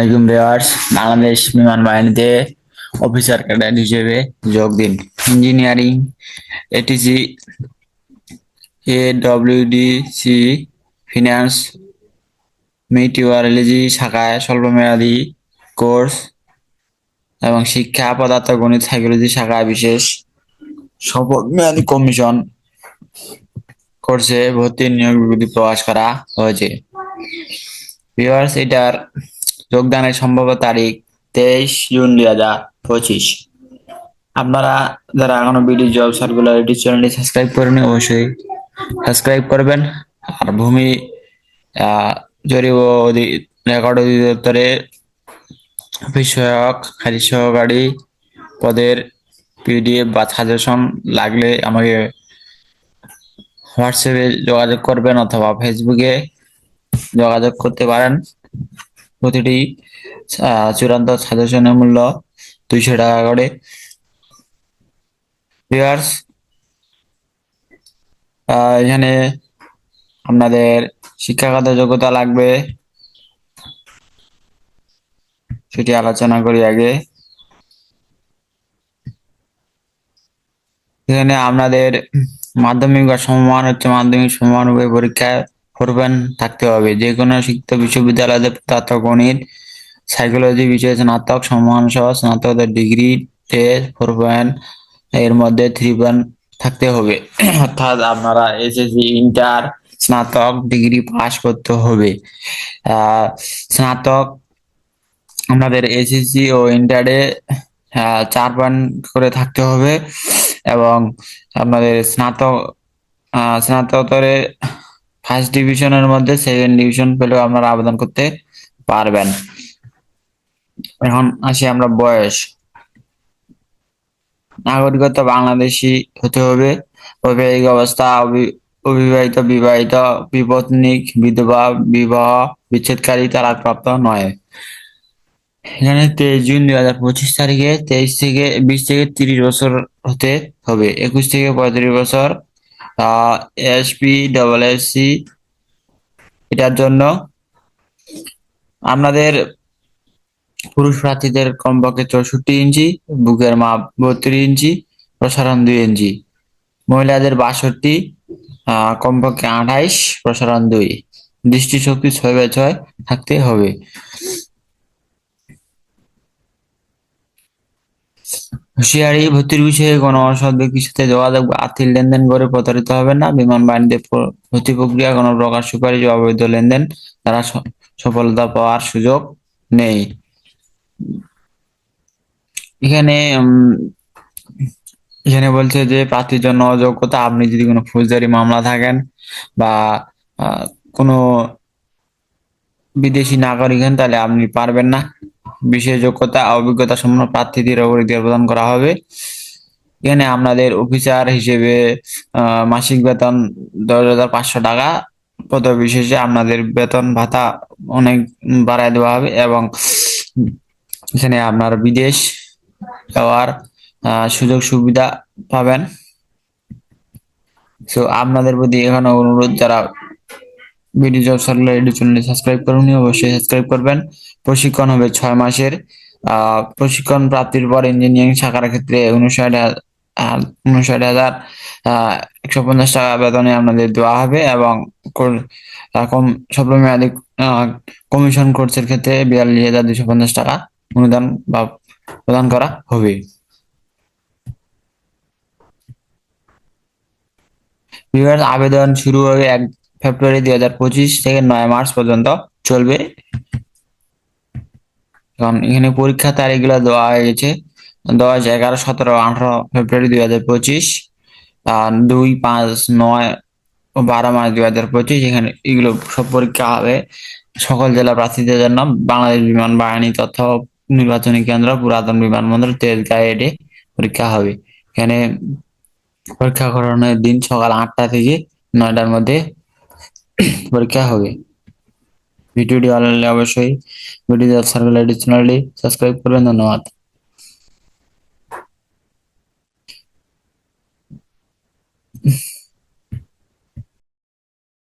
আলাইকুম ভিউয়ার্স, বাংলাদেশ বিমান বাহিনীতে অফিসার ক্যাডেট হিসেবে যোগ দিন। ইঞ্জিনিয়ারিং এটিসি এ ডব্লিউডিসি ফিনান্স মেটিওরোলজি শাখায় স্বল্পমেয়াদী কোর্স এবং শিক্ষা, পদার্থ, গণিত, সাইকোলজি শাখায় বিশেষ স্বল্পমেয়াদী কমিশন কোর্সে ভর্তির নিয়োগ বিজ্ঞপ্তি প্রকাশ করা হয়েছে। এটার যোগদানের সম্ভাব্য তারিখ তেইশ জুন দুই হাজার পঁচিশ। আপনারা যারা এখনও বিডি জব সার্কুলার চ্যানেলটি সাবস্ক্রাইব করেনি অবশ্যই সাবস্ক্রাইব করবেন। আর ভূমি জরিপ রেকর্ড অধিদপ্তরে বিষয়ক খারিজ সহকারী পদের পিডিএফ বা সাজেশন লাগলে আমাকে হোয়াটসঅ্যাপে যোগাযোগ করবেন অথবা ফেসবুকে যোগাযোগ করতে পারেন। প্রতিটি চূড়ান্ত সাজেশনের মূল্য দুইশো টাকা করে। এখানে আপনাদের শিক্ষাগত যোগ্যতা লাগবে। সেটি আলোচনা করি আগে। এখানে আপনাদের মাধ্যমিক বা সমমান হচ্ছে মাধ্যমিক সমমান উভয় পরীক্ষায় করবেন থাকতে হবে। যে কোনো শিক্ষিত বিশ্ববিদ্যালয়তে পদার্থ গণিত সাইকোলজি বিষয়ে স্নাতক সম্মান সহ স্নাতকদের ডিগ্রি টেস্ট ফোর পয়েন্ট এর মধ্যে থ্রি পয়েন্ট থাকতে হবে। অর্থাৎ আপনারা এসএসসি ইন্টার স্নাতক ডিগ্রি পাস করতে হবে। স্নাতক আপনাদের এসএসসি ও ইন্টারে চার পয়েন্ট করে থাকতে হবে। এবং আপনাদের স্নাতক আহ, স্নাতকোত্তরে ফার্স্ট ডিভিশনের মধ্যে সেকেন্ড ডিভিশন পেলেও আপনারা আবেদন করতে পারবেন। এখন আসি আমরা বয়স। নাগরিকত্ব বাংলাদেশি হতে হবে। বৈবাহিক অবস্থা, অবি- অবিবাহিত, বিবাহিত, বিপত্নিক, বিধবা, বিবাহ, বিচ্ছেদকারী, তালাকপ্রাপ্ত নয়। এখানে তেইশ জুন দুই হাজার পঁচিশ তারিখে তেইশ থেকে বিশ থেকে তিরিশ বছর হতে হবে। একুশ থেকে পঁয়ত্রিশ বছর এসপি ডবল এসসি এটার জন্য আপনাদের পুরুষ প্রার্থীদের কমপক্ষে চৌষট্টি ইঞ্চি, বুকের মাপ বত্রিশ ইঞ্চি, প্রসারণ দুই ইঞ্চি। মহিলাদের বাষট্টি কমপক্ষে আঠাইশ, প্রসারণ দুই। দৃষ্টিশক্তি ছয় বাই ছয় থাকতে হবে। হুঁশিয়ারি ভর্তির বিষয়ে কোনো অসৎ ব্যক্তির সাথে যোগাযোগ আর্থিক লেনদেন করে প্রতারিত হবেন না। বিমান প্র- ভর্তি প্রক্রিয়া কোনো প্রকার সুপারিশ অবৈধ লেনদেন দ্বারা সফলতা পাওয়ার সুযোগ নেই। এখানে এখানে বলছে যে প্রার্থীর জন্য অযোগ্যতা, আপনি যদি কোনো ফৌজদারি মামলা থাকেন বা কোনো বিদেশি নাগরিক হন তাহলে আপনি পারবেন না। বিশেষ যোগ্যতা অভিজ্ঞতা সম্পন্ন প্রার্থীদের অগ্রাধিকার প্রদান করা হবে। এখানে আপনাদের অফিসার হিসেবে মাসিক বেতন দশ হাজার পাঁচশো টাকা। পদ বিশেষে আপনাদের বেতন ভাতা অনেক বাড়ায় দেওয়া হবে এবং এখানে আপনার বিদেশ যাওয়ার সুযোগ সুবিধা পাবেন। তো আপনাদের প্রতি এখানে অনুরোধ যারা ভিডিও জব সার্কুলার ইউটিউব চ্যানেলটি সাবস্ক্রাইব করুন অবশ্যই সাবস্ক্রাইব করবেন। প্রশিক্ষণ হবে ছয় মাসের। প্রশিক্ষণ প্রাপ্তির পর ইঞ্জিনিয়ারিং শাখার ক্ষেত্রে উনষাট উনষাট হাজার একশো পঞ্চাশ টাকা বেতনে আপনাদের দেওয়া হবে এবং স্বল্পমেয়াদী কমিশন কোর্সের ক্ষেত্রে বিয়াল্লিশ হাজার দুশো পঞ্চাশ টাকা অনুদান বা প্রদান করা হবে। আবেদন শুরু হবে এক ফেব্রুয়ারি দুই হাজার পঁচিশ থেকে নয় মার্চ পর্যন্ত চলবে। এখন এখানে পরীক্ষা তারিখগুলো দেওয়া হয়ে গেছে। দশ, এগারো, সতেরো, আঠারো ফেব্রুয়ারি দুই হাজার পঁচিশ দুই, পাঁচ, নয় বারো মার্চ দুই হাজার পঁচিশ এখানে এগুলো সব পরীক্ষা হবে। সকল জেলা প্রার্থীদের জন্য বাংলাদেশ বিমান বাহিনী তথ্য নির্বাচনী কেন্দ্র, পুরাতন বিমানবন্দর তেজগাঁ এডে পরীক্ষা হবে। এখানে পরীক্ষা করানোর দিন সকাল আটটা থেকে নয়টার মধ্যে পরীক্ষা হবে ভিডিওটি ভালো লাগলে অবশ্যই ভিডিও সার্কুলার চ্যানেলটি সাবস্ক্রাইব করবেন ধন্যবাদ